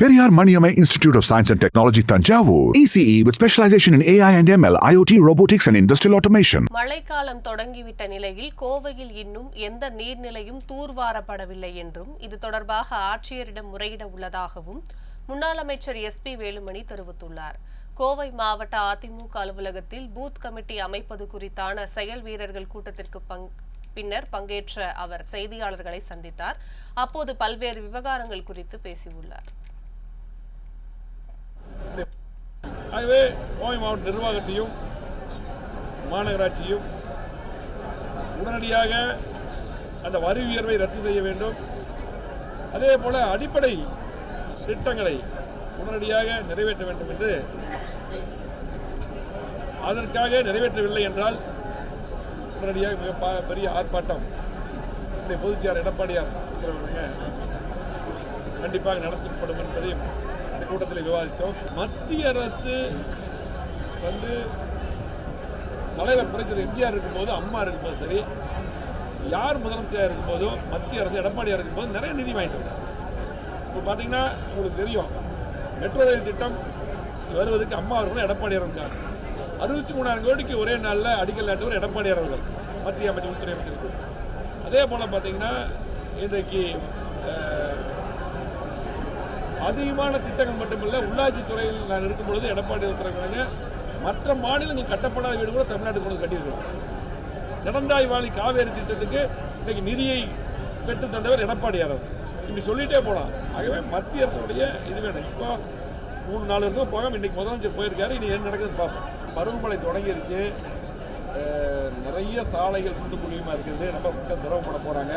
Periyar Maniamai Institute of Science and Technology, Tanjavur. ECE with specialization in AI and ML, IoT, robotics, and industrial automation. மழைக்காலம் தொடங்கிவிட்ட நிலையில் கோவையில் இன்னும் எந்த நீர்நிலையும் தூர்வாரப்படவில்லை என்றும் இது தொடர்பாக ஆட்சியரிடம் முறையிட உள்ளதாகவும் முன்னாள் அமைச்சர் எஸ் பி வேலுமணி தெரிவித்துள்ளார் கோவை மாவட்ட அதிமுக அலுவலகத்தில் பூத் கமிட்டி அமைப்பது குறித்தான செயல் வீரர்கள் கூட்டத்திற்கு பங் பின்னர் பங்கேற்ற அவர் செய்தியாளர்களை சந்தித்தார் அப்போது பல்வேறு விவகாரங்கள் குறித்து பேசியுள்ளார் ஆகவே கோவை மாவட்ட நிர்வாகத்தையும் மாநகராட்சியும் உடனடியாக அந்த வரி உயர்வை ரத்து செய்ய வேண்டும். அதே போல அடிப்படை திட்டங்களை உடனடியாக நிறைவேற்ற வேண்டும் என்று அதற்காக நிறைவேற்றவில்லை என்றால் உடனடியாக மிக பெரிய ஆர்ப்பாட்டம் இந்த பொதுச்சியார் எடப்பாடியார் கண்டிப்பாக நடத்தப்படும் என்பதையும் இந்த கூட்டத்தில் விவாதித்தோம். மத்திய அரசு வந்து தலைவர் புரட்சியர் எம்ஜிஆர் இருக்கும்போது அம்மா இருக்கும்போது சரி யார் முதலமைச்சராக இருக்கும்போதும் மத்திய அரசு எடப்பாடியாக இருக்கும்போது நிறைய நிதி வாங்கிட்டு வந்தார் இப்போ பார்த்தீங்கன்னா உங்களுக்கு தெரியும் மெட்ரோ ரயில் திட்டம் வருவதற்கு அம்மா அவர்களும் எடப்பாடியார் இருக்கார் அறுபத்தி மூணாயிரம் கோடிக்கு ஒரே நாளில் அடிக்கல் நாட்டவர் எடப்பாடியார் அவர்கள் மத்திய அமைச்சர் உள்துறை அமைச்சருக்கு அதே போல் பார்த்தீங்கன்னா இன்றைக்கு அதிகமான திட்டங்கள் மட்டுமல்ல உள்ளாட்சி துறையில் நான் இருக்கும் பொழுது எடப்பாடி உத்தரவினாங்க மற்ற மாநிலங்கள் கட்டப்படாத வீடு கூட தமிழ்நாட்டுக்கு கொண்டு கட்டியிருக்கிறோம் நடந்தாய் வாழி காவேரி திட்டத்துக்கு இன்னைக்கு நிதியை பெற்று தந்தவர் எடப்பாடியார் அவர் இப்படி சொல்லிட்டே போகலாம் ஆகவே மத்திய அரசுடைய இது வேணும். இப்போ மூணு நாலு வருஷம் போகாம இன்னைக்கு முதலமைச்சர் போயிருக்காரு. இனி என்ன நடக்குதுன்னு பார்ப்போம். பருவமழை தொடங்கிருச்சு. நிறைய சாலைகள் குண்டு குழியுமா இருக்குது. ரொம்ப மக்கள் சிரமப்பட போறாங்க.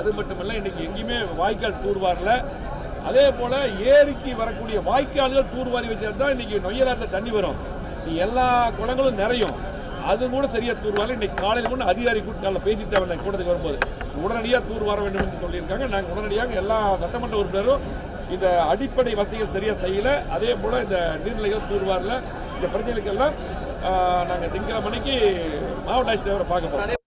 அது மட்டும் இல்லை இன்னைக்கு எங்கேயுமே வாய்க்கால் தூர்வாரல அதே போல் ஏரிக்கு வரக்கூடிய வாய்க்கால்கள் தூர்வாரி வச்சா தான் இன்னைக்கு நொய்யலாட்டில் தண்ணி வரும். எல்லா குளங்களும் நிறையும். அது கூட சரியாக தூர்வாரி இன்னைக்கு காலையில் கூட அதிகாரி கூட்டத்தில் பேசிட்டு வந்தேன் கூட்டத்துக்கு வரும்போது. உடனடியாக தூர்வார வேண்டும் என்று சொல்லியிருக்காங்க. நாங்கள் உடனடியாக எல்லா சட்டமன்ற உறுப்பினரும் இந்த அடிப்படை வசதிகள் சரியாக செய்யலை. அதே போல் இந்த நீர்நிலைகள் தூர்வாரல. இந்த பிரச்சனைகளுக்கெல்லாம் நாங்கள் திங்கள மணிக்கு மாவட்ட ஆட்சித்தலைவரை பார்க்க போகிறோம்